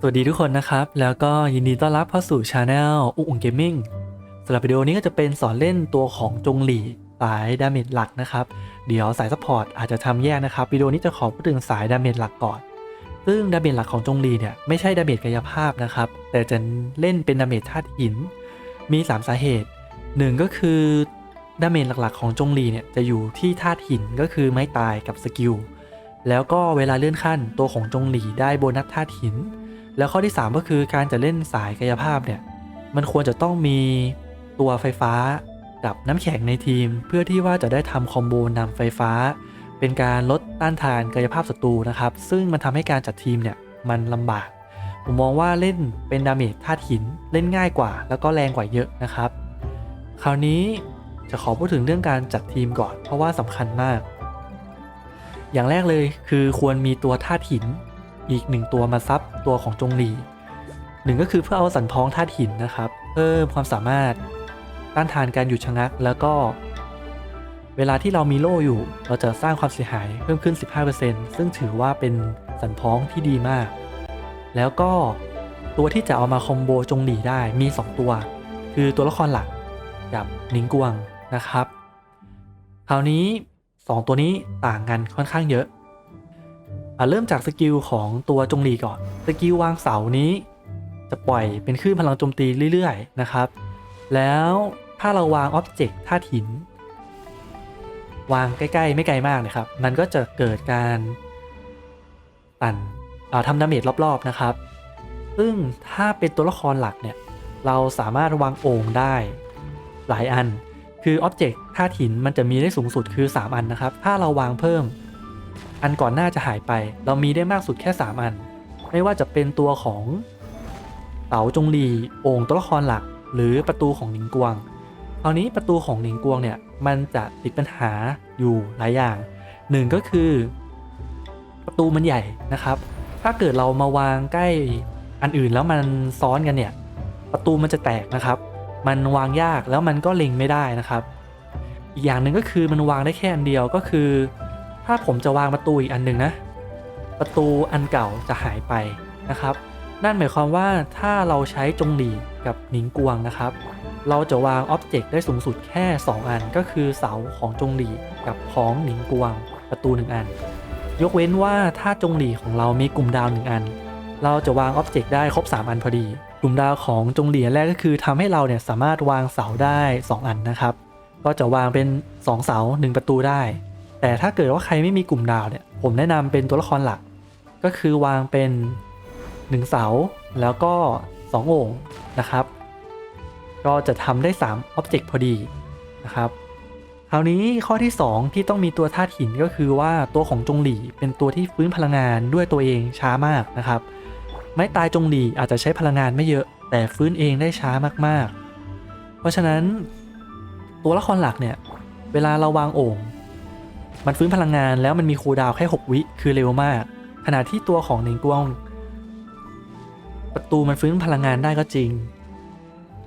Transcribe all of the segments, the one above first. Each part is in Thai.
สวัสดีทุกคนนะครับ แล้วก็ยินดีต้อนรับเข้าสู่ช anel อุ้งอุ๋งเกมมิ่งสำหรับวิดีโอนี้ก็จะเป็นสอนเล่นตัวของจงหลี่สายดาเมจหลักนะครับ เดี๋ยวสายซัพพอร์ตอาจจะทำแยกนะครับ วิดีโอนี้จะขอพูดถึงสายดาเมจหลักก่อน ซึ่งดาเมจหลักของจงหลี่เนี่ยไม่ใช่ดาเมจกายภาพนะครับ แต่จะเล่นเป็นดาเมจธาตุหิน มี 3 สาเหตุ 1 ก็คือดาเมจหลักๆ ของจงหลี่เนี่ยจะอยู่ที่ธาตุหินก็คือไม้ตายกับสกิล แล้วก็เวลาเลื่อนขั้นตัวของจงหลี่ได้โบนัสธาตุหิน แล้วข้อที่ 3 ก็คือการจะเล่นสายกายภาพเนี่ยมันควรจะต้องมีตัวไฟฟ้ากับน้ำแข็งในทีม เพื่อที่ว่าจะได้ทำคอมโบนำไฟฟ้า เป็นการลดต้านทานกายภาพศัตรูนะครับ ซึ่งมันทำให้การจัดทีมเนี่ยมันลำบาก ผมมองว่าเล่นเป็นดาเมจธาตุหินเล่นง่ายกว่า แล้วก็แรงกว่าเยอะนะครับ คราวนี้จะขอพูดถึงเรื่องการจัดทีมก่อน เพราะว่าสำคัญมาก อย่างแรกเลยคือควรมีตัวธาตุหิน อีกหนึ่งตัวมาซับตัวของจงหลีหนึ่งก็คือเพื่อเอาสันท้องธาตุหินนะครับเพิ่มความสามารถต้านทานการหยุดชะงัก แล้วก็ เวลาที่เรามีโล่อยู่ เราจะสร้างความเสียหายเพิ่มขึ้น 15%ซึ่งถือว่าเป็นสันท้องที่ดีมาก แล้วก็ตัวที่จะเอามาคอมโบจงหลีได้มี 2 ตัว คือตัวละครหลักกับนิงกวงนะครับ คราวนี้ 2 ตัวนี้ต่างกันค่อนข้างเยอะ เริ่มจากสกิลของตัวจงหลีก่อน สกิลวางเสานี้ จะปล่อยเป็นคลื่นพลังโจมตีเรื่อยๆ นะครับ แล้วถ้าเราวางอ็อบเจกต์ธาตุหิน วางใกล้ๆ ไม่ไกลมากนะครับ มันก็จะเกิดการปั่นทำดาเมจรอบๆนะครับ ซึ่งถ้าเป็นตัวละครหลักเนี่ย เราสามารถวางโอ่งได้หลายอัน คืออ็อบเจกต์ธาตุหินมันจะมีได้สูงสุดคือ 3 อันนะครับ ถ้าเราวางเพิ่ม อันก่อนหน้าจะหายไป เรามีได้มากสุดแค่ 3 อัน ไม่ว่าจะเป็นตัวของเต๋าจงหลีโอ่งตัวละครหลัก หรือประตูของหนิงกวงคราวนี้ประตูของหนิงกวงเนี่ยมันจะติดปัญหาอยู่หลายอย่างหนึ่งก็คือ ประตูมันใหญ่นะครับ ถ้าเกิดเรามาวางใกล้อันอื่นแล้วมันซ้อนกันเนี่ย ประตูมันจะแตกนะครับ มันวางยากแล้วมันก็เล็งไม่ได้นะครับ อีกอย่างหนึ่งก็คือมันวางได้แค่อันเดียวก็คือ ถ้าผมจะวางประตูอีกอันหนึ่งนะ ประตูอันเก่าจะหายไปนะครับ นั่นหมายความว่าถ้าเราใช้จงหลีกับหนิงกวงนะครับ เราจะวางอ็อบเจกต์ได้สูงสุดแค่ 2 อันก็คือเสาของจงหลีกับของหนิงกวงประตูหนึ่งอัน ยกเว้นว่าถ้าจงหลีของเรามีกลุ่มดาวหนึ่งอัน เราจะวางอ็อบเจกต์ได้ครบ 3 อันพอดี กลุ่มดาวของจงหลีแรกก็คือทำให้เราเนี่ยสามารถวางเสาได้ 2 อันนะครับ ก็จะวางเป็น 2 เสา 1 ประตูได้ แต่ถ้าเกิดว่าใครไม่มีกลุ่มดาวเนี่ย ผมแนะนำเป็นตัวละครหลัก ก็คือวางเป็น 1 เสา แล้วก็ 2 โอ่งนะครับ ก็จะทำได้3 Object พอดีนะครับคราวนี้ข้อที่ 2 ที่ต้องมีตัวธาตุหินก็คือว่าตัวของจงหลีเป็นตัวที่ฟื้นพลังงานด้วยตัวเองช้ามากนะครับ ไม้ตายจงหลีอาจจะใช้พลังงานไม่เยอะ แต่ฟื้นเองได้ช้ามากๆ เพราะฉะนั้น ตัวละครหลักเนี่ย เวลาเราวางโอ่ง มันฟื้นพลังงานแล้วมันมีคูลดาวแค่ 6 วิคือเร็วมาก ขณะที่ตัวของหนิงกวง ประตูมันฟื้นพลังงานได้ก็จริง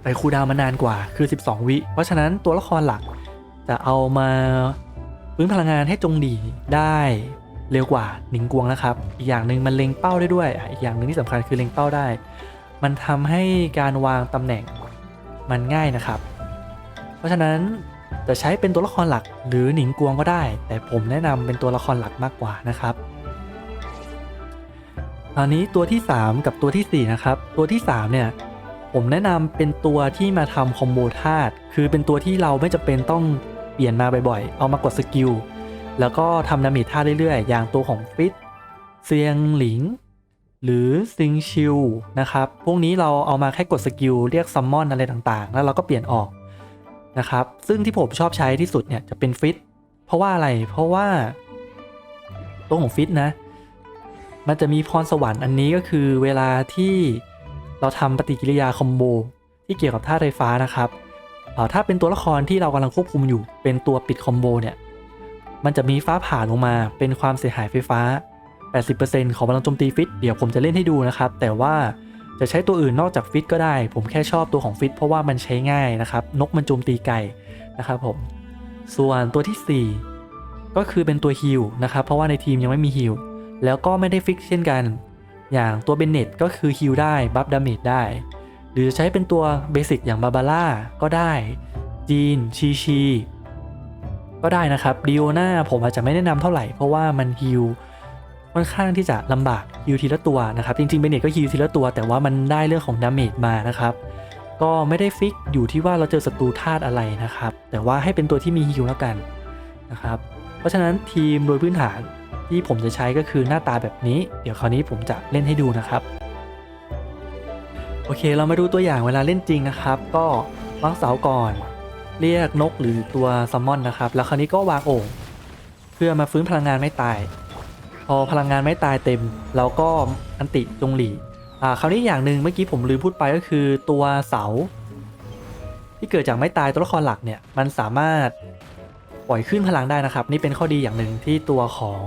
แต่คูลดาวมันนานกว่าคือ 12 วิ เพราะฉะนั้นตัวละครหลักจะเอามาฟื้นพลังงานให้จงดีได้เร็วกว่าหนิงกวงนะครับ อีกอย่างหนึ่งมันเล็งเป้าได้ด้วย อีกอย่างหนึ่งที่สำคัญคือเล็งเป้าได้ มันทำให้การวางตำแหน่งมันง่ายนะครับ เพราะฉะนั้น จะใช้เป็นตัวละครหลักหรือหนิงกวงก็ได้ แต่ผมแนะนำเป็นตัวละครหลักมากกว่านะครับตอนนี้ตัวที่ 3 กับตัวทีสี่ 4 นะครับ ตัวที่ 3 เนี่ย ผมแนะนำเป็นตัวที่มาทำคอมโบธาตุคือเป็นตัวที่เราไม่จำเป็นต้องเปลี่ยนมาบ่อยๆ เอามากดสกิลแล้วก็ทำดาเมจธาตุเรื่อยๆ อย่างตัวของฟิตเซียงหลิง หรือซิงชิวนะครับ พวกนี้เราเอามาแค่กดสกิลเรียกซัมมอนอะไรต่างๆ แล้วเราก็เปลี่ยนออก นะครับ ซึ่งที่ผมชอบใช้ที่สุดเนี่ยจะเป็นฟิตเพราะว่าอะไร เพราะว่า ตัวของฟิตนะ มันจะมีพรสวรรค์อันนี้ก็คือเวลาที่เราทำปฏิกิริยาคอมโบที่เกี่ยวกับธาตุไฟฟ้านะครับถ้าเป็นตัวละครที่เรากำลังควบคุมอยู่เป็นตัวปิดคอมโบเนี่ย มันจะมีฟ้าผ่าลงมาเป็นความเสียหายไฟฟ้า 80%ของพลังโจมตีฟิต เดี๋ยวผมจะเล่นให้ดูนะครับ แต่ว่า จะใช้ตัวอื่นนอกจากฟิตก็ได้ ผมแค่ชอบตัวของฟิตเพราะว่ามันใช้ง่ายนะครับ นกมันโจมตีไกลนะครับผม ส่วนตัวทีสี่ 4 ก็คือเป็นตัวฮิลนะครับเพราะว่าในทีมยังไม่มีฮิลแล้วก็ไม่ได้ฟิกเช่นกัน อย่างตัวเบนเน็ตก็คือฮิลได้บัฟดาเมจได้ หรือจะใช้เป็นตัวเบสิกอย่างบาบาร่าก็ได้ จีนชีชีก็ได้นะครับดิโอนาผมอาจจะไม่แนะนำเท่าไหร่เพราะว่ามันฮิล ค่อนข้างที่จะลำบากฮิลทีละตัวนะครับ จริงๆเบนเนตก็ฮิลทีละตัว แต่ว่ามันได้เรื่องของดาเมจมานะครับ ก็ไม่ได้ฟิกอยู่ที่ว่าเราเจอศัตรูธาตุอะไรนะครับ แต่ว่าให้เป็นตัวที่มีฮิลแล้วกันนะครับ เพราะฉะนั้นทีมโดยพื้นฐานที่ผมจะใช้ก็คือหน้าตาแบบนี้ เดี๋ยวคราวนี้ผมจะเล่นให้ดูนะครับ โอเค เรามาดูตัวอย่างเวลาเล่นจริงนะครับ ก็วางเสาก่อน เรียกนกหรือตัวซัมมอนนะครับ แล้วคราวนี้ก็วางโอ่งเพื่อมาฟื้นพลังงานไม่ตาย อพลังงานไม่ตายเต็ม เราก็อันติจงหลีอ่าคราวนี้อย่างหนึ่งเมื่อกี้ผมลืมพูดไปก็คือตัวเสา ที่เกิดจากไม่ตายตัวละครหลักเนี่ยมันสามารถปล่อยขึ้นพลังได้นะครับ นี่เป็นข้อดีอย่างหนึ่งที่ตัวของ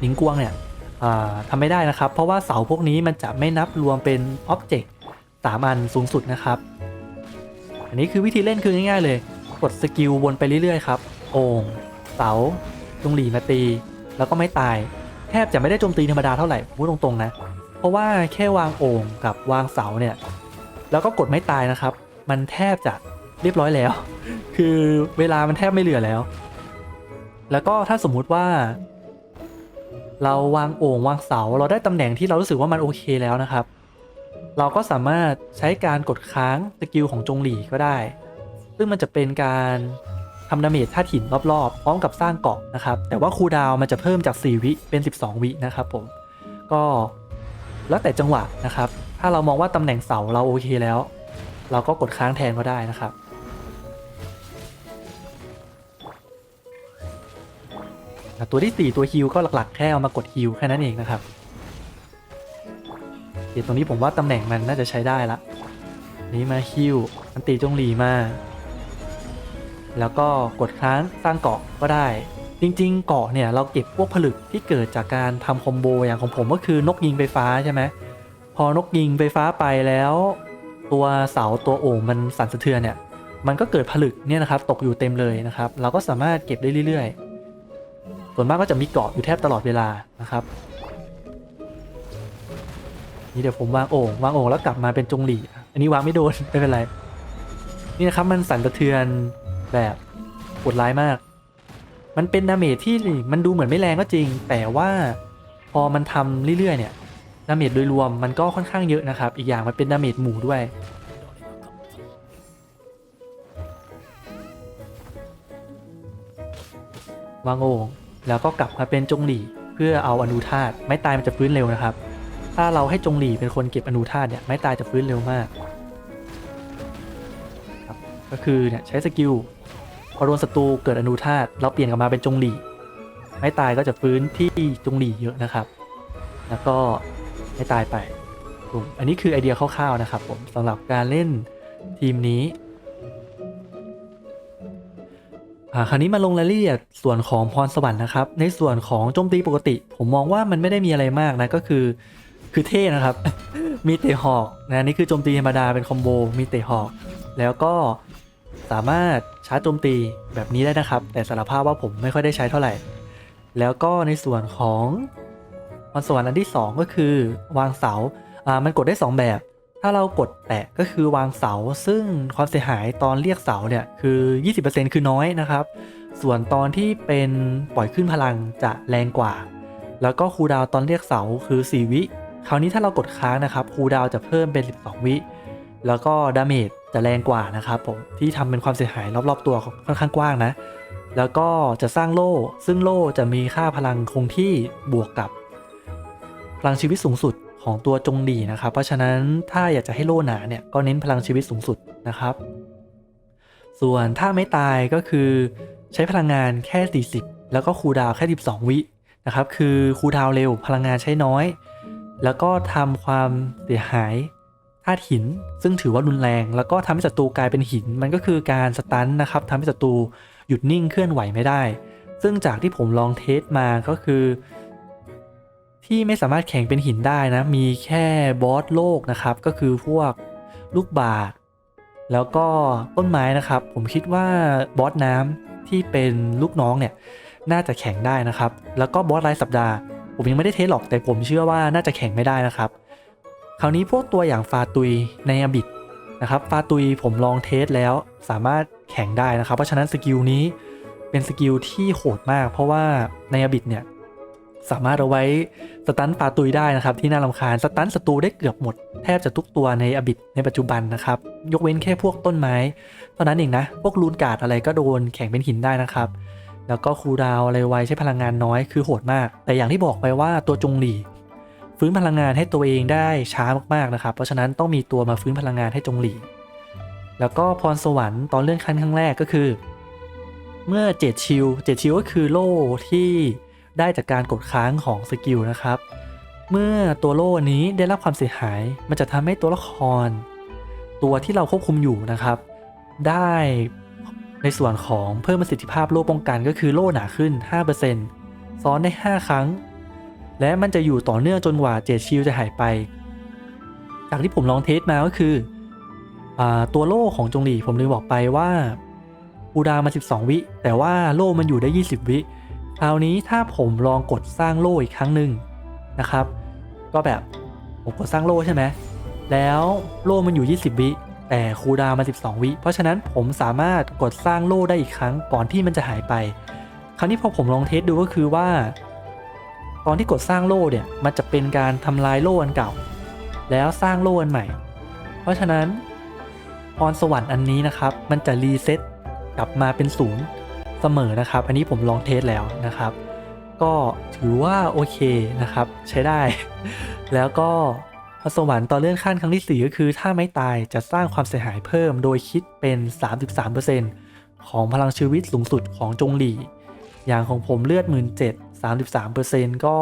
หนิงกวงเนี่ยอ่าทำไม่ได้นะครับ เพราะว่าเสาพวกนี้มันจะไม่นับรวมเป็นอ็อบเจกต์สามอันสูงสุดนะครับ อันนี้คือวิธีเล่นคือง่ายๆเลย กดสกิลวนไปเรื่อยๆครับ โอ่งเสาจงหลีมาตี แล้วก็ไม่ตาย แทบจะไม่ได้โจมตีธรรมดาเท่าไหร่พูดตรงๆนะ เพราะว่าแค่วางโอ่งกับวางเสาเนี่ย แล้วก็กดไม่ตายนะครับ มันแทบจะเรียบร้อยแล้ว คือเวลามันแทบไม่เหลือแล้ว แล้วก็ถ้าสมมุติว่า เราวางโอ่งวางเสา เราได้ตำแหน่งที่เรารู้สึกว่ามันโอเคแล้วนะครับ เราก็สามารถใช้การกดค้างสกิลของจงหลีก็ได้ ซึ่งมันจะเป็นการ ทำดาเมจท่าตุหินรอบๆ พร้อมกับสร้างเกาะนะครับ แต่ว่าคูดาวมันจะเพิ่มจาก 4 วิเป็น 12 วินะครับผม ก็แล้วแต่จังหวะนะครับ ถ้าเรามองว่าตำแหน่งเสาเราโอเคแล้ว เราก็กดค้างแทนก็ได้นะครับตัวที่ 4 ตัวฮิลก็หลักๆ แค่เอามากดฮิลแค่นั้นเองนะครับเดี๋ยวตรงนี้ผมว่าตำแหน่งมันน่าจะใช้ได้ละ นี้มาฮิลอันตีจงหลีมา แล้วก็กดค้างสร้างเกาะก็ได้ จริง ๆ เกาะเนี่ยเราเก็บพวกผลึกที่เกิดจากการทำคอมโบอย่างของผมก็คือนกยิงไฟฟ้าใช่ไหมพอนกยิงไฟฟ้าไปแล้ว ตัวเสาตัวโอ่งมันสั่นสะเทือนเนี่ยมันก็เกิดผลึกเนี่ยนะครับตกอยู่เต็มเลยนะครับ เราก็สามารถเก็บได้เรื่อยๆ ส่วนมากก็จะมีเกาะอยู่แทบตลอดเวลานะครับนี่เดี๋ยวผมวางโอ่งวางโอ่งแล้วกลับมาเป็นจงหลีอันนี้วางไม่โดนไม่เป็นไร นี่นะครับมันสั่นสะเทือน แบบโหดร้ายมาก มันเป็นดาเมจที่มันดูเหมือนไม่แรงก็จริง แต่ว่าพอมันทำเรื่อยๆเนี่ยดาเมจโดยรวมมันก็ค่อนข้างเยอะนะครับ อีกอย่างมันเป็นดาเมจหมู่ด้วย วางโอ่งแล้วก็กลับมาเป็นจงหลีเพื่อเอาอนูธาตุไม้ตายมันจะฟื้นเร็วนะครับ ถ้าเราให้จงหลีเป็นคนเก็บอนูธาตุเนี่ยไม้ตายจะฟื้นเร็วมาก ก็คือเนี่ยใช้สกิล อโดนศัตรูเกิดอนูธาตุเราเปลี่ยนกลับมาเป็นจงหลีไม้ตายก็จะฟื้นที่จงหลีเยอะนะครับ แล้วก็ไม่ตายไปอืมอันนี้คือไอเดียคร่าวๆนะครับผมสำหรับการเล่นทีมนี้อ่าคราวนี้มาลงรายละเอียดส่วนของพรสวรรค์นะครับ ในส่วนของโจมตีปกติ ผมมองว่ามันไม่ได้มีอะไรมากนะก็คือคือเท่นะครับ มีเตะหอกนะนี่คือโจมตีธรรมดาเป็นคอมโบมีเตะหอก แล้วก็ สามารถชาร์จโจมตีแบบนี้ได้นะครับ แต่สารภาพว่าผมไม่ค่อยได้ใช้เท่าไหร่ แล้วก็ในส่วนของพรสวรรค์อันที่ 2 ก็คือวางเสาอ่ามันกดได้ 2 แบบ ถ้าเรากดแตะก็คือวางเสา ซึ่งความเสียหายตอนเรียกเสาเนี่ยคือ 20%คือน้อยนะครับ ส่วนตอนที่เป็นปล่อยขึ้นพลังจะแรงกว่า แล้วก็คูดาวตอนเรียกเสาคือ 4 วิ คราวนี้ถ้าเรากดค้างนะครับคูดาวจะเพิ่มเป็น 12 วิ แล้วก็ดาเมจ จะแรงกว่านะครับผมที่ทำเป็นความเสียหายรอบๆตัวค่อนข้างกว้างนะ แล้วก็จะสร้างโล่ ซึ่งโล่จะมีค่าพลังคงที่บวกกับ พลังชีวิตสูงสุดของตัวจงหลีนะครับ เพราะฉะนั้นถ้าอยากจะให้โล่หนาเนี่ยก็เน้นพลังชีวิตสูงสุดนะครับ ส่วนถ้าไม่ตายก็คือใช้พลังงานแค่ 40 แล้วก็คูดาวแค่ 12 วินะครับ คือคูดาวเร็วพลังงานใช้น้อย แล้วก็ทำความเสียหายาตุหิน ซึ่งถือว่ารุนแรง แล้วก็ทำให้ศัตรูกลายเป็นหิน มันก็คือการสตันนะครับทำให้ศัตรูหยุดนิ่งเคลื่อนไหวไม่ได้ ซึ่งจากที่ผมลองเทสมาก็คือ ที่ไม่สามารถแข่งเป็นหินได้นะ มีแค่บอสโลกนะครับ ก็คือพวกลูกบาศก์แล้วก็ต้นไม้นะครับ ผมคิดว่าบอสน้ำที่เป็นลูกน้องเนี่ยน่าจะแข่งได้นะครับ แล้วก็บอสรายสัปดาห์ ผมยังไม่ได้เทสหรอกแต่ผมเชื่อว่าน่าจะแข่งไม่ได้นะครับ คราวนี้พวกตัวอย่างฟาตุยในอบิดนะครับฟาตุยผมลองเทสแล้วสามารถแข่งได้นะครับ เพราะฉะนั้นสกิลนี้เป็นสกิลที่โหดมาก เพราะว่าในอบิดเนี่ยสามารถเอาไว้สตันฟาตุยได้นะครับ ที่น่ารำคาญสตันศัตรูได้เกือบหมดแทบจะทุกตัวในอบิดในปัจจุบันนะครับ ยกเว้นแค่พวกต้นไม้เท่านั้นเองนะ พวกลูนกาดอะไรก็โดนแข่งเป็นหินได้นะครับ แล้วก็คูดาวอะไรไวใช้พลังงานน้อยคือโหดมาก แต่อย่างที่บอกไปว่าตัวจงหลี ฟื้นพลังงานให้ตัวเองได้ช้ามากๆนะครับ เพราะฉะนั้นต้องมีตัวมาฟื้นพลังงานให้จงหลี แล้วก็พรสวรรค์ตอนเลื่อนขั้นครั้งแรกก็คือ เมื่อเจ็ดชิลเจ็ดชิลก็คือโล่ที่ได้จากการกดค้างของสกิลนะครับ เมื่อตัวโล่นี้ได้รับความเสียหาย มันจะทำให้ตัวละคร ตัวที่เราควบคุมอยู่นะครับ ได้ในส่วนของเพิ่มประสิทธิภาพโล่ป้องกันก็คือโล่หนาขึ้น 5%ซ้อนได้ 5 ครั้ง และมันจะอยู่ต่อเนื่องจนกว่าเจดชิลจะหายไป จากที่ผมลองเทสมาก็คืออตัวโล่ของจงหลีผมลืมบอกไปว่าอูดามา 12 วิ แต่ว่าโล่มันอยู่ได้ 20 วิ คราวนี้ถ้าผมลองกดสร้างโล่อีกครั้งหนึ่งนะครับ ก็แบบผมกดสร้างโล่ใช่ไหมแล้วโล่มันอยู่ 20 วิ แต่คูดาวน์มา 12 วิ เพราะฉะนั้นผมสามารถกดสร้างโล่ได้อีกครั้งก่อนที่มันจะหายไป คราวนี้พอผมลองเทสดูก็คือว่า ตอนที่กดสร้างโล่เนี่ยมันจะเป็นการทำลายโล่อันเก่า แล้วสร้างโล่อันใหม่ เพราะฉะนั้นพรสวรรค์อันนี้นะครับ มันจะรีเซ็ตกลับมาเป็นศูนย์เสมอนะครับ อันนี้ผมลองเทสแล้วนะครับ ก็ถือว่าโอเคนะครับ ใช้ได้ แล้วก็พรสวรรค์ตอนเลื่อนขั้นครั้งที่ 4 ก็คือ ถ้าไม่ตายจะสร้างความเสียหายเพิ่ม โดยคิดเป็น 33%ของพลังชีวิตสูงสุดของจงหลีอย่างของผมเลือด 1 7 0 0 33%ก็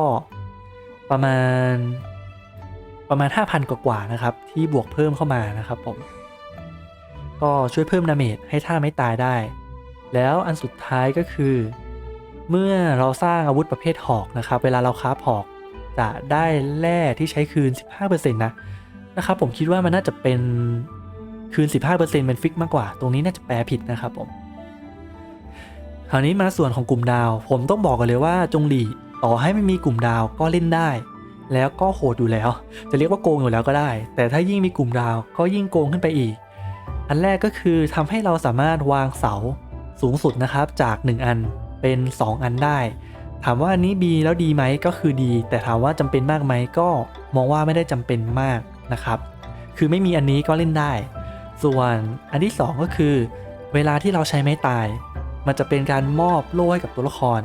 ประมาณประมาณ 5,000 กว่าๆนะครับ ที่บวกเพิ่มเข้ามานะครับผม ก็ช่วยเพิ่มดาเมจให้ท่าไม่ตายได้ แล้วอันสุดท้ายก็คือ เมื่อเราสร้างอาวุธประเภทหอกนะครับ เวลาเราคราฟหอกจะได้แร่ที่ใช้คืน 15%นะนะครับผมคิดว่ามันน่าจะเป็นคืน 15%เป็นฟิกมากกว่า ตรงนี้น่าจะแปลผิดนะครับผม คราวนี้มาส่วนของกลุ่มดาว ผมต้องบอกกันเลยว่าจงหลีต่อให้ไม่มีกลุ่มดาวก็เล่นได้ แล้วก็โหดอยู่แล้ว จะเรียกว่าโกงอยู่แล้วก็ได้ แต่ถ้ายิ่งมีกลุ่มดาวก็ยิ่งโกงขึ้นไปอีก อันแรกก็คือทำให้เราสามารถวางเสาสูงสุดนะครับจาก 1 อันเป็น 2 อันได้ ถามว่าอันนี้ดีแล้วดีไหมก็คือดี แต่ถามว่าจำเป็นมากไหมก็มองว่าไม่ได้จำเป็นมากนะครับ คือไม่มีอันนี้ก็เล่นได้ ส่วนอันที่ 2 ก็คือ เวลาที่เราใช้ไม้ตาย มันจะเป็นการมอบโล่ให้กับตัวละคร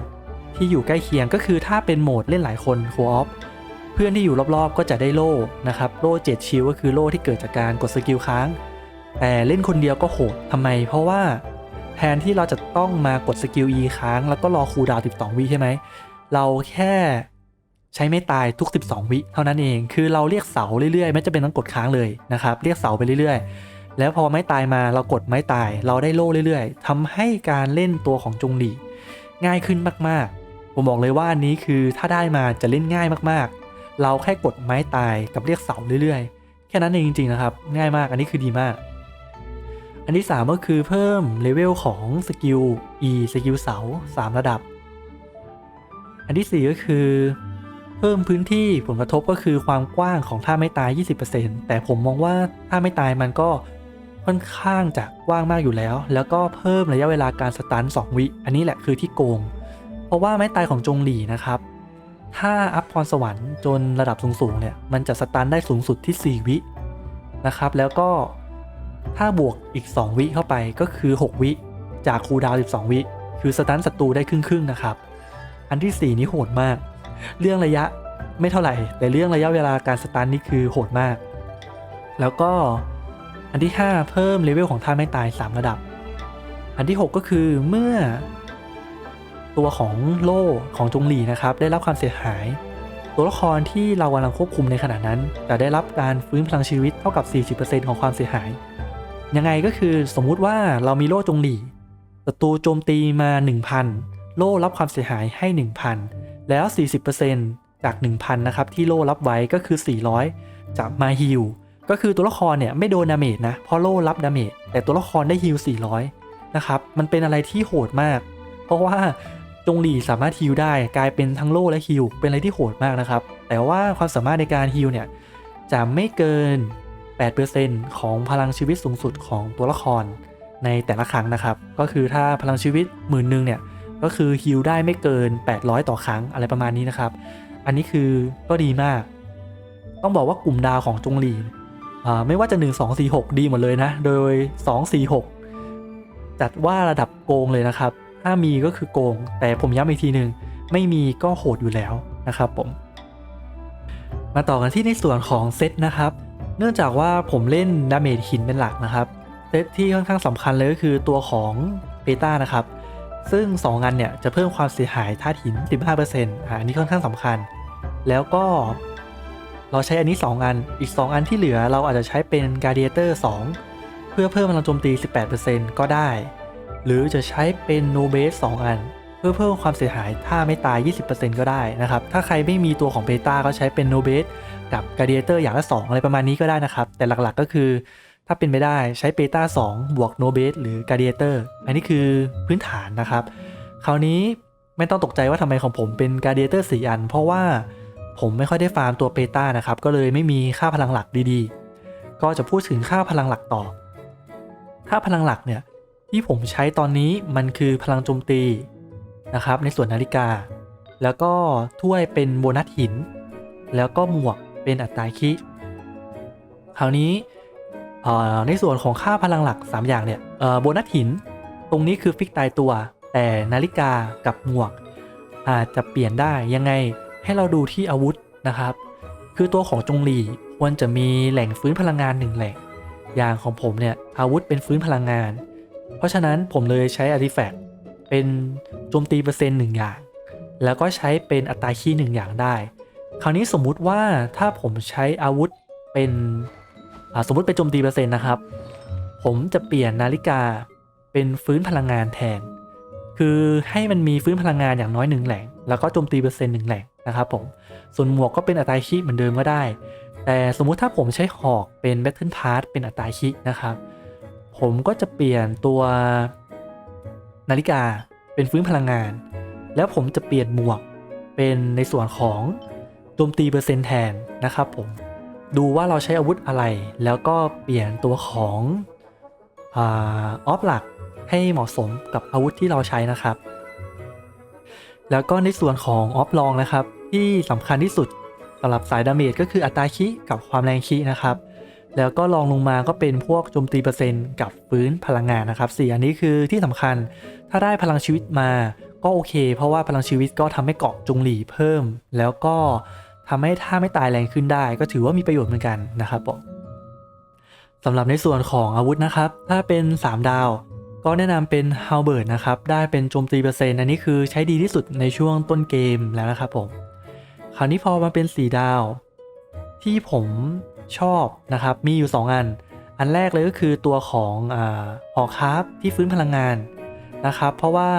ที่อยู่ใกล้เคียงก็คือถ้าเป็นโหมดเล่นหลายคนโคออฟเพื่อนที่อยู่รอบๆ ก็จะได้โล่นะครับโล่เจ็ดชิลก็คือโล่ที่เกิดจากการกดสกิลค้าง แต่เล่นคนเดียวก็โหดทำไม เพราะว่าแทนที่เราจะต้องมากดสกิล E ค้าง แล้วก็รอคูลดาวน์12 วิใช่ไหม เราแค่ใช้ไม่ตายทุก 12 วิเท่านั้นเอง คือเราเรียกเสาเรื่อยๆ ไม่จะเป็นต้องกดค้างเลยนะครับ เรียกเสาไปเรื่อยๆ แล้วพอไม้ตายมาเรากดไม้ตาย เราได้โล่เรื่อยๆทำให้การเล่นตัวของจงหลีง่ายขึ้นมากๆ ผมบอกเลยว่าอันนี้คือถ้าได้มาจะเล่นง่ายมากๆ เราแค่กดไม้ตายกับเรียกเสาเรื่อยๆ แค่นั้นเองจริงๆนะครับ ง่ายมากอันนี้คือดีมาก อันที่ 3 ก็คือเพิ่มเลเวลของสกิล E สกิลเสา 3 ระดับ อันที่ 4 ก็คือเพิ่มพื้นที่ผลกระทบก็คือความกว้างของท่าไม่ตาย 20%แต่ผมมองว่าท่าไม่ตายมันก็ ค่อนข้างจะกว้างมากอยู่แล้ว แล้วก็เพิ่มระยะเวลาการสตัน2 วิ อันนี้แหละคือที่โกง เพราะว่าไม้ตายของจงหลีนะครับ ถ้าอัพพรสวรรค์จนระดับสูงๆเนี่ยมันจะสตันได้สูงสุดที่ 4 วินะครับ แล้วก็ถ้าบวกอีก 2 วิเข้าไปก็คือ 6 วิ จากคูดาว 12 วิ คือสตันศัตรูได้ครึ่งๆนะครับ อันที่ 4 นี้โหดมาก เรื่องระยะไม่เท่าไหร่ แต่เรื่องระยะเวลาการสตันนี่คือโหดมาก แล้วก็ อันที่ 5 เพิ่มเลเวลของท่าไม่ตาย 3 ระดับ อันที่ 6 ก็คือเมื่อ ตัวของโล่ของจงหลีนะครับ ได้รับความเสียหาย ตัวละครที่เรากำลังควบคุมในขณะนั้น จะได้รับการฟื้นพลังชีวิตเท่ากับ 40%ของความเสียหาย ยังไงก็คือสมมุติว่าเรามีโล่จงหลีศัตรูโจมตีมา 1,000 โล่รับความเสียหายให้ 1,000 แล้ว 40%จาก 1,000 นะครับ ที่โล่รับไว้ก็คือ 400 จะมาฮิล ก็คือตัวละครเนี่ยไม่โดนดาเมจนะเพราะโล่รับดาเมจแต่ตัวละครได้ฮิล400 นะครับ มันเป็นอะไรที่โหดมาก เพราะว่าจงหลีสามารถฮิลได้กลายเป็นทั้งโล่และฮิลเป็นอะไรที่โหดมากนะครับ แต่ว่าความสามารถในการฮิลเนี่ยจะไม่เกิน 8%ของพลังชีวิตสูงสุดของตัวละครในแต่ละครั้งนะครับ ก็คือถ้าพลังชีวิตหมื่นหนึ่งเนี่ยก็คือฮิลได้ไม่เกิน 800 ต่อครั้งอะไรประมาณนี้นะครับ อันนี้คือก็ดีมาก ต้องบอกว่ากลุ่มดาวของจงหลี ไม่ว่าจะ 1 2 4 6 ดีหมดเลยนะ โดย 2 4 6 จัดว่าระดับโกงเลยนะครับ ถ้ามีก็คือโกง แต่ผมย้ำอีกทีหนึ่งไม่มีก็โหดอยู่แล้วนะครับผม มาต่อกันที่ในส่วนของเซตนะครับ เนื่องจากว่าผมเล่นดาเมจหินเป็นหลักนะครับ เซตที่ค่อนข้างสำคัญเลยก็คือตัวของเบต้านะครับ ซึ่ง 2 อันเนี่ยจะเพิ่มความเสียหายธาตุหิน 15%อันนี้ค่อนข้างสำคัญ แล้วก็ เราใช้อันนี้ 2 อัน อีก 2 อันที่เหลือเราอาจจะใช้เป็น g า a d i a t o r 2เพื่อเพิ่มพลังโจมตี 18%ก็ได้ หรือจะใช้เป็น No Base 2อัน เพื่อเพิ่มความเสียหายถ้าไม่ตาย 20%ก็ได้นะครับ ถ้าใครไม่มีตัวของเบต้าก็ใช้เป็น No Base กับ g า a d i a t o r อย่างละ 2 อะไรประมาณนี้ก็ได้นะครับ แต่หลักๆก็คือถ้าเป็นไปได้ใช้เบต้า2บวก No Base หรือ g า a d i a t o r อันนี้คือพื้นฐานนะครับ คราวนี้ไม่ต้องตกใจว่าทำไมของผมเป็น g า a d i a t o r 4อัน เพราะว่า ผมไม่ค่อยได้ฟาร์มตัวเบต้านะครับ ก็เลยไม่มีค่าพลังหลักดีๆ ก็จะพูดถึงค่าพลังหลักต่อ ค่าพลังหลักเนี่ยที่ผมใช้ตอนนี้มันคือพลังโจมตีนะครับ ในส่วนนาฬิกา แล้วก็ถ้วยเป็นโบนัสหิน แล้วก็หมวกเป็นอัตราคิคราวนี้อ่อในส่วนของค่าพลังหลัก 3 อย่างเนี่ยโบนัสหิน ตรงนี้คือฟิกตายตัว แต่นาฬิกากับหมวกอาจจะเปลี่ยนได้ยังไง ให้เราดูที่อาวุธนะครับ คือตัวของจงหลีควรจะมีแหล่งฟื้นพลังงานหนึ่งแหล่ง อย่างของผมเนี่ยอาวุธเป็นฟื้นพลังงาน เพราะฉะนั้นผมเลยใช้อาร์ติแฟกต์เป็นโจมตีเปอร์เซ็นต์หนึ่งอย่าง แล้วก็ใช้เป็นอัตราคีหนึ่งอย่างได้ คราวนี้สมมุติว่าถ้าผมใช้อาวุธเป็นสมมุติเป็นโจมตีเปอร์เซ็นต์นะครับ ผมจะเปลี่ยนนาฬิกาเป็นฟื้นพลังงานแทน คือให้มันมีฟื้นพลังงานอย่างน้อยหนึ่งแหล่ง แล้วก็โจมตีเปอร์เซ็นต์หนึ่งแหล่ง นะครับผม ส่วนหมวกก็เป็นอัตราคีเหมือนเดิมก็ได้ แต่สมมุติถ้าผมใช้หอกเป็น Battle Pass เป็นอัตราคินะครับ ผมก็จะเปลี่ยนตัวนาฬิกาเป็นฟื้นพลังงาน แล้วผมจะเปลี่ยนหมวกเป็นในส่วนของโจมตีเปอร์เซ็นต์แทนนะครับผม ดูว่าเราใช้อาวุธอะไร แล้วก็เปลี่ยนตัวของอาออฟหลักให้เหมาะสมกับอาวุธที่เราใช้นะครับ แล้วก็ในส่วนของออฟลองนะครับ ที่สำคัญที่สุดสำหรับสายดาเมจก็คืออัตราคิกับความแรงคินะครับ แล้วก็ลองลงมาก็เป็นพวกโจมตีเปอร์เซ็นต์กับฟื้นพลังงานนะครับสี่อันนี้คือที่สำคัญถ้าได้พลังชีวิตมาก็โอเค เพราะว่าพลังชีวิตก็ทำให้เกาะจงหลีเพิ่ม แล้วก็ทำให้ท่าไม่ตายแรงขึ้นได้ ก็ถือว่ามีประโยชน์เหมือนกันนะครับผมสำหรับในส่วนของอาวุธนะครับ ถ้าเป็น 3 ดาว ก็แนะนำเป็น h a l b e r t นะครับ ได้เป็นโจมตีเปอร์เซ็นต์อันนี้คือใช้ดีที่สุดในช่วงต้นเกมแล้วนะครับผม คราวนี้พอมาเป็น4ดาว ที่ผมชอบนะครับ มีอยู่ 2 อัน อันแรกเลยก็คือตัวของหอคาร์ฟที่ฟื้นพลังงานนะครับ เพราะว่า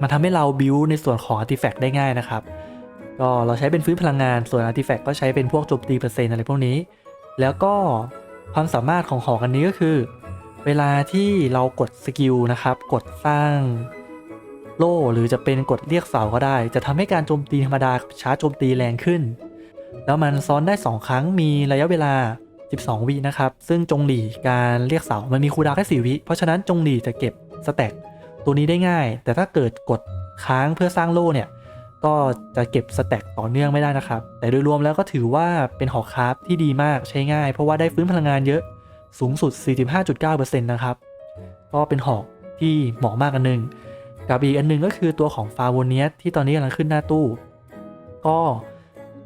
มันทำให้เราบิวในส่วนของอาร์ติแฟกต์ได้ง่ายนะครับ ก็เราใช้เป็นฟื้นพลังงาน ส่วนอาร์ติแฟกต์ก็ใช้เป็นพวกโจมตีเปอร์เซ็นต์อะไรพวกนี้ แล้วก็ความสามารถของหอกอันนี้ก็คือ เวลาที่เรากดสกิลนะครับ กดสร้างโล่หรือจะเป็นกดเรียกเสาก็ได้ จะทำให้การโจมตีธรรมดากับช้าโจมตีแรงขึ้น แล้วมันซ้อนได้ 2 ครั้งมีระยะเวลา 12 วินะครับ ซึ่งจงหลีการเรียกเสา มันมีคูดาวแค่ 4 วิ เพราะฉะนั้นจงหลีจะเก็บสแต็กตัวนี้ได้ง่าย แต่ถ้าเกิดกดค้างเพื่อสร้างโล่เนี่ย ก็จะเก็บสแต็กต่อเนื่องไม่ได้นะครับ แต่โดยรวมแล้วก็ถือว่าเป็นหอคราฟที่ดีมากใช้ง่าย เพราะว่าได้ฟื้นพลังงานเยอะ สูงสุด 45.9%นะครับ ก็เป็นหอกที่เหมาะมากอันหนึง กับอีกอันหนึงก็คือตัวของฟาโวเนียสที่ตอนนี้กำลังขึ้นหน้าตู้ ก็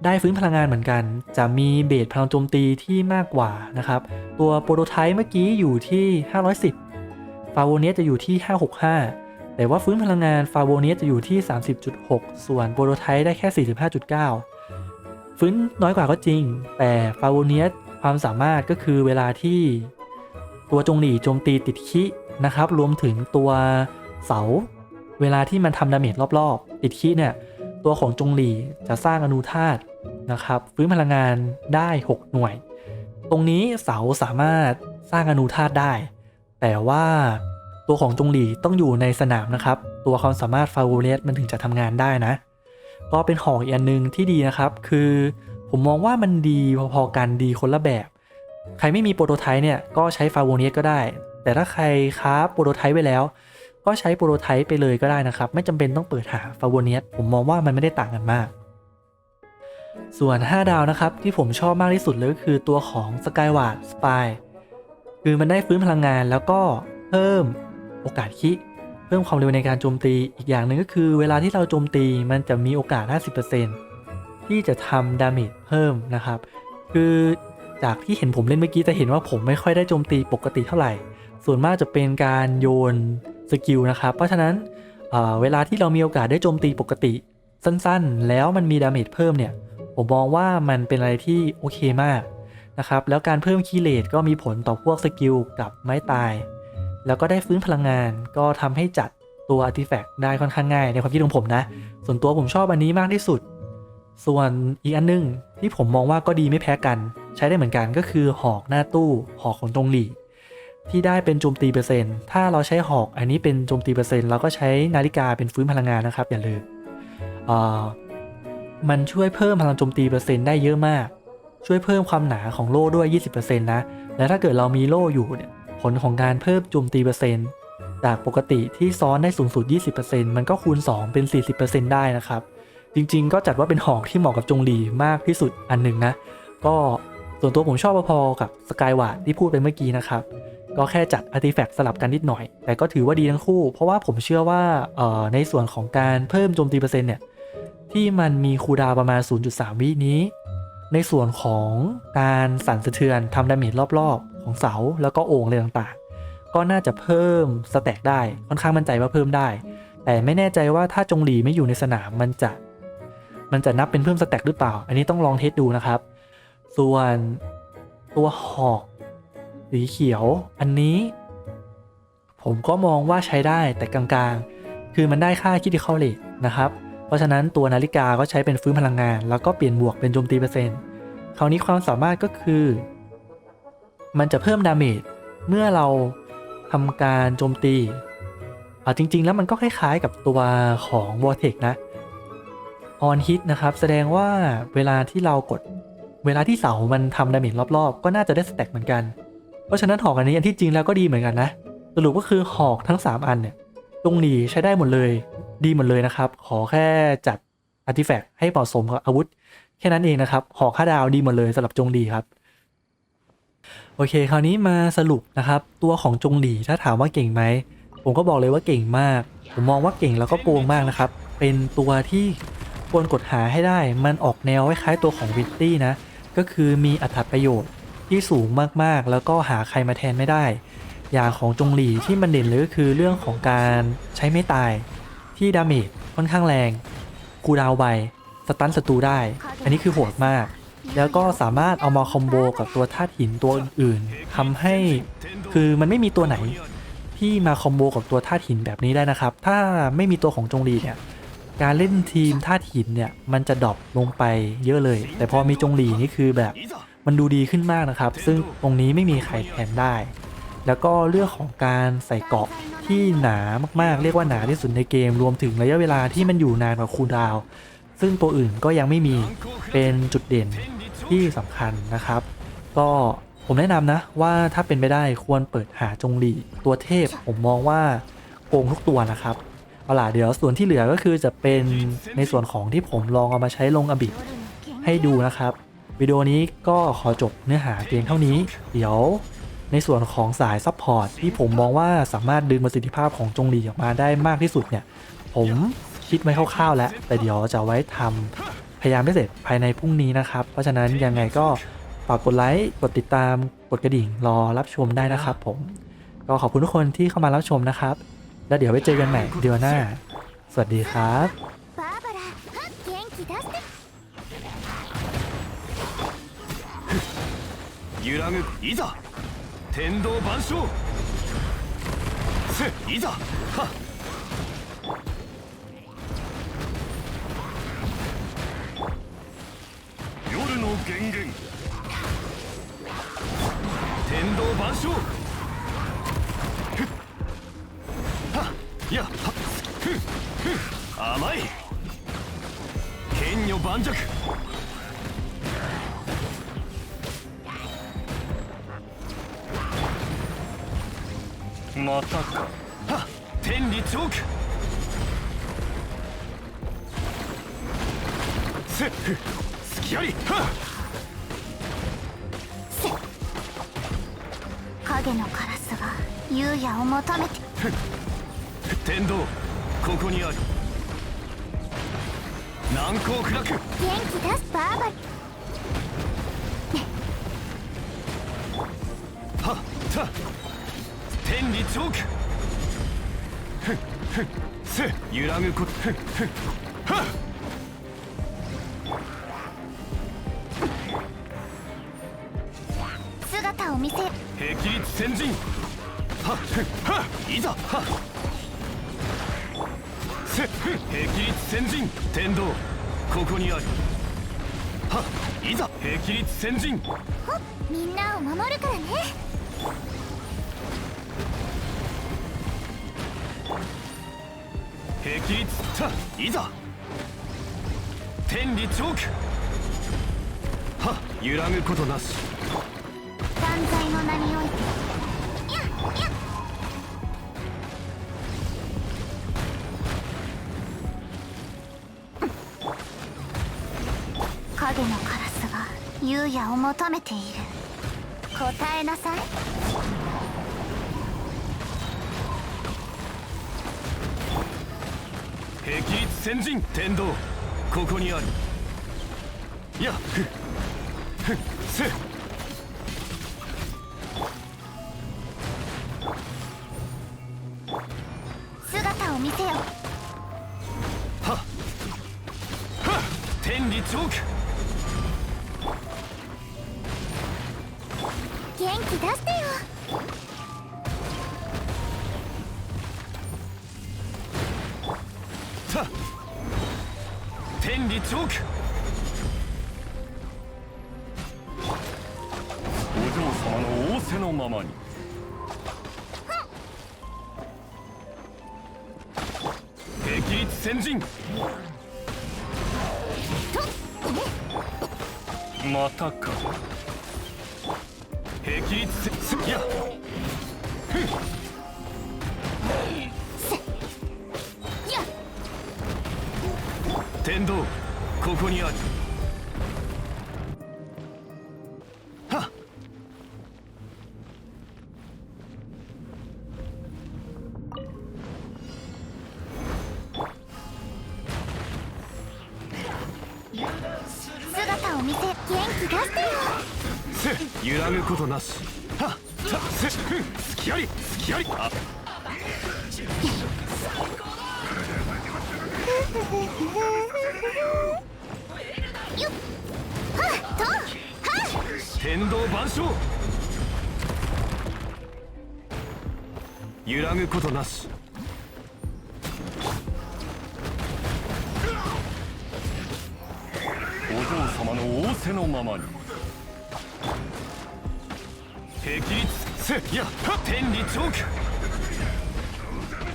ได้ฟื้นพลังงานเหมือนกัน จะมีเบสพลังโจมตีที่มากกว่านะครับ ตัวโปรโตไทป์เมื่อกี้อยู่ที่ 510 ฟาโวเนียสจะอยู่ที่ 565 แต่ว่าฟื้นพลังงานฟาโวเนียสจะอยู่ที่ 30.6 ส่วนโปรโตไทป์ได้แค่ 45.9 ฟื้นน้อยกว่าก็จริง แต่ฟาโวเนียส ความสามารถก็คือเวลาที่ตัวจงหลีโจมตีติดคินะครับ รวมถึงตัวเสา เวลาที่มันทำดาเมจรอบๆ ติดคิเนี่ย ตัวของจงหลีจะสร้างอนุธาตุนะครับฟื้นพลังงานได้ 6 หน่วย ตรงนี้เสาสามารถสร้างอนุธาตุได้ แต่ว่าตัวของจงหลีต้องอยู่ในสนามนะครับ ตัวความสามารถฟา v ูเ e สมันถึงจะทำงานได้นะ ก็เป็นหอกอีกอันหนึ่งที่ดีนะครับ คือ ผมมองว่ามันดีพอๆกันดีคนละแบบ ใครไม่มีโปรโตไทป์เนี่ยก็ใช้ฟา v ูเ e สก็ได้ แต่ถ้าใครค้าโปรโตไทป์ไว้แล้ว ก็ใช้โปรโตไทป์ไปเลยก็ได้นะครับ ไม่จำเป็นต้องเปิดหาฟา v ูเ e สผมมองว่ามันไม่ได้ต่างกันมาก ส่วน 5 ดาวนะครับ ที่ผมชอบมากที่สุดเลยก็คือตัวของ Skyward Spy คือมันได้ฟื้นพลังงานแล้วก็เพิ่มโอกาสคิเพิ่มความเร็วในการโจมตี อีกอย่างหนึ่งก็คือเวลาที่เราโจมตีมันจะมีโอกาส 50% ที่จะทำดาเมจเพิ่มนะครับ คือจากที่เห็นผมเล่นเมื่อกี้จะเห็นว่าผมไม่ค่อยได้โจมตีปกติเท่าไหร่ ส่วนมากจะเป็นการโยนสกิลนะครับ เพราะฉะนั้นเเวลาที่เรามีโอกาสได้โจมตีปกติสั้นๆ แล้วมันมีดาเมจเพิ่มเนี่ย ผมมองว่ามันเป็นอะไรที่โอเคมากนะครับ แล้วการเพิ่มคีย์เลทก็มีผลต่อพวกสกิลกับไม้ตาย แล้วก็ได้ฟื้นพลังงานก็ทำให้จัดตัวอาร์ติแฟกต์ได้ค่อนข้างง่ายในความคิดของผมนะ ส่วนตัวผมชอบอันนี้มากที่สุด ส่วนอีกอันหนึงที่ผมมองว่าก็ดีไม่แพ้กัน ใช้ได้เหมือนกันก็คือหอกหน้าตู้หอกของตรงหลีที่ได้เป็นโจมตีเปอร์เซ็นต์ถ้าเราใช้หอกอันนี้เป็นโจมตีเปอร์เซ็นต์เราก็ใช้นาฬิกาเป็นฟื้นพลังงานนะครับ อย่าลืมมันช่วยเพิ่มพลังโจมตีเปอร์เซ็นต์ได้เยอะมาก ช่วยเพิ่มความหนาของโล่ด้วย 20%นะ และถ้าเกิดเรามีโล่อยู่เนี่ยผลของการเพิ่มโจมตีเปอร์เซ็นต์จากปกติที่ซ้อนได้สูงสุด 20%มันก็คูณ 2 เป็น 40%ได้นะครับ จริง ๆ ก็จัดว่าเป็นหอกที่เหมาะกับจงหลีมากที่สุดอันหนึ่งนะ ก็ส่วนตัวผมชอบพอๆกับสกายวาดที่พูดไปเมื่อกี้นะครับ ก็แค่จัดอาร์ติแฟกต์สลับกันนิดหน่อย แต่ก็ถือว่าดีทั้งคู่ เพราะว่าผมเชื่อว่าในส่วนของการเพิ่มโจมตีเปอร์เซ็นต์เนี่ยที่มันมีคูดาวประมาณ 0.3 วินี้ ในส่วนของการสั่นสะเทือนทำดาเมจรอบๆ ของเสาแล้วก็โอ่งอะไรต่างๆ ก็น่าจะเพิ่มสแต็กได้ค่อนข้างมั่นใจว่าเพิ่มได้ แต่ไม่แน่ใจว่าถ้าจงหลีไม่อยู่ในสนามมันจะ มันจะนับเป็นเพิ่มสแต็กหรือเปล่า อันนี้ต้องลองเทสดูนะครับ ส่วนตัวหอกสีเขียว อันนี้ ผมก็มองว่าใช้ได้แต่กลางๆ คือมันได้ค่าคิดที่เข้าเลทนะครับ เพราะฉะนั้นตัวนาฬิกาก็ใช้เป็นฟื้นพลังงาน แล้วก็เปลี่ยนบวกเป็นโจมตีเปอร์เซ็นต์คราวนี้ความสามารถก็คือ มันจะเพิ่มดาเมจเมื่อเราทำการโจมตีอ่าจริง ๆ แล้วมันก็คล้ายๆกับตัวของ Vortex นะ on hit นะครับ แสดงว่าเวลาที่เรากด เวลาที่เสามันทำดาเมจรอบๆ ก็น่าจะได้สแต็กเหมือนกัน เพราะฉะนั้นหอกอันนี้อันที่จริงแล้วก็ดีเหมือนกันนะ สรุปก็คือหอกทั้ง 3 อันเนี่ยตรงหนีใช้ได้หมดเลย ดีหมดเลยนะครับ ขอแค่จัดอาร์ติแฟกต์ให้เหมาะสมกับอาวุธ แค่นั้นเองนะครับ หอกค่าดาวดีหมดเลยสำหรับจงหลีครับ โอเค คราวนี้มาสรุปนะครับ ตัวของจงหลีถ้าถามว่าเก่งไหม ผมก็บอกเลยว่าเก่งมาก ผมมองว่าเก่งแล้วก็โกงมากนะครับ เป็นตัวที่ ควรกดหาให้ได้ มันออกแนวคล้ายๆตัวของวิตตี้นะ ก็คือมีอัตประโยชน์ที่สูงมากๆ แล้วก็หาใครมาแทนไม่ได้ อย่างของจงหลีที่มันเด่นเลยก็คือเรื่องของการใช้ไม่ตาย ที่ดาเมจค่อนข้างแรงคูดาวไวสตันศัตรูได้ อันนี้คือโหดมาก แล้วก็สามารถเอามาคอมโบกับตัวธาตุหินตัวอื่นๆทำให้คือมันไม่มีตัวไหนที่มาคอมโบกับตัวธาตุหินแบบนี้ได้นะครับ ถ้าไม่มีตัวของจงรีเนี่ย การเล่นทีมธาตุหินเนี่ยมันจะดรอปลงไปเยอะเลย แต่พอมีจงหลีนี่คือแบบมันดูดีขึ้นมากนะครับ ซึ่งตรงนี้ไม่มีใครแทนได้ แล้วก็เรื่องของการใส่เกาะที่หนามากๆ เรียกว่าหนาที่สุดในเกม รวมถึงระยะเวลาที่มันอยู่นานกว่าคูดาว ซึ่งตัวอื่นก็ยังไม่มีเป็นจุดเด่นที่สำคัญนะครับ ก็ผมแนะนำนะว่าถ้าเป็นไปได้ควรเปิดหาจงหลีตัวเทพผมมองว่าโกงทุกตัวนะครับ เอาล่ะเดี๋ยวส่วนที่เหลือก็คือจะเป็นในส่วนของที่ผมลองเอามาใช้ลงอบิให้ดูนะครับวิดีโอนี้ก็ขอจบเนื้อหาเพียงเท่านี้ เดี๋ยวในส่วนของสายซัพพอร์ตที่ผมมองว่าสามารถดึงประสิทธิภาพของจงหลีออกมาได้มากที่สุดเนี่ย ผมคิดไว้คร่าวๆแล้ว แต่เดี๋ยวจะไว้ทำพยายามให้เสร็จภายในพรุ่งนี้นะครับ เพราะฉะนั้นยังไงก็ฝากกดไลค์กดติดตามกดกระดิ่งรอรับชมได้นะครับผม ก็ขอบคุณทุกคนที่เข้ามารับชมนะครับ แล้วเดี๋ยวไว้เจอกันใหม่เดือนหน้า สวัสดีครับ バーバラ元気出して揺らぐいざ天道万象せいざはっ夜の源源天道万象 甘い。剣女盤石。またか。はっ天理チョーク。せっふ隙ありはっ。影のカラスが優也を求めて天道ここにある。難攻不落元気出すバーバリはっさ天理チョーク。ふっふっせ揺らぐことふっふっはっ。姿を見せ。よ霹靂先陣はっはっ。いざはっせっふっ霹靂先陣天道ここにあるはっいざ霹靂先陣ほっみんなを守るからね霹靂さいざ天理チョークはっ揺らぐことなし断罪の名において優也を求めている。答えなさい。霹靂先陣天道ここにあるやっふっふっせ姿を見せよ。はっはっ天理チョーク天道ここにある。霹靂せやは天理チョーク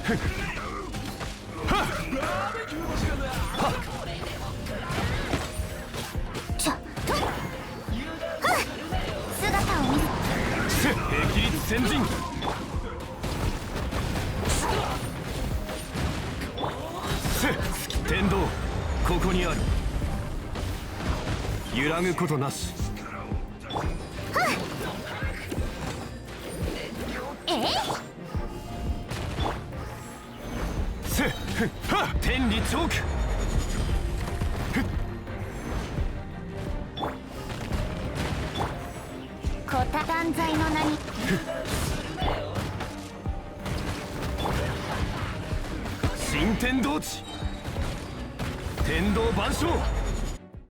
ふんはっ。ちょっ。とはっ。姿を見せせ霹靂先陣せ月天道ここにある揺らぐことなしジョーク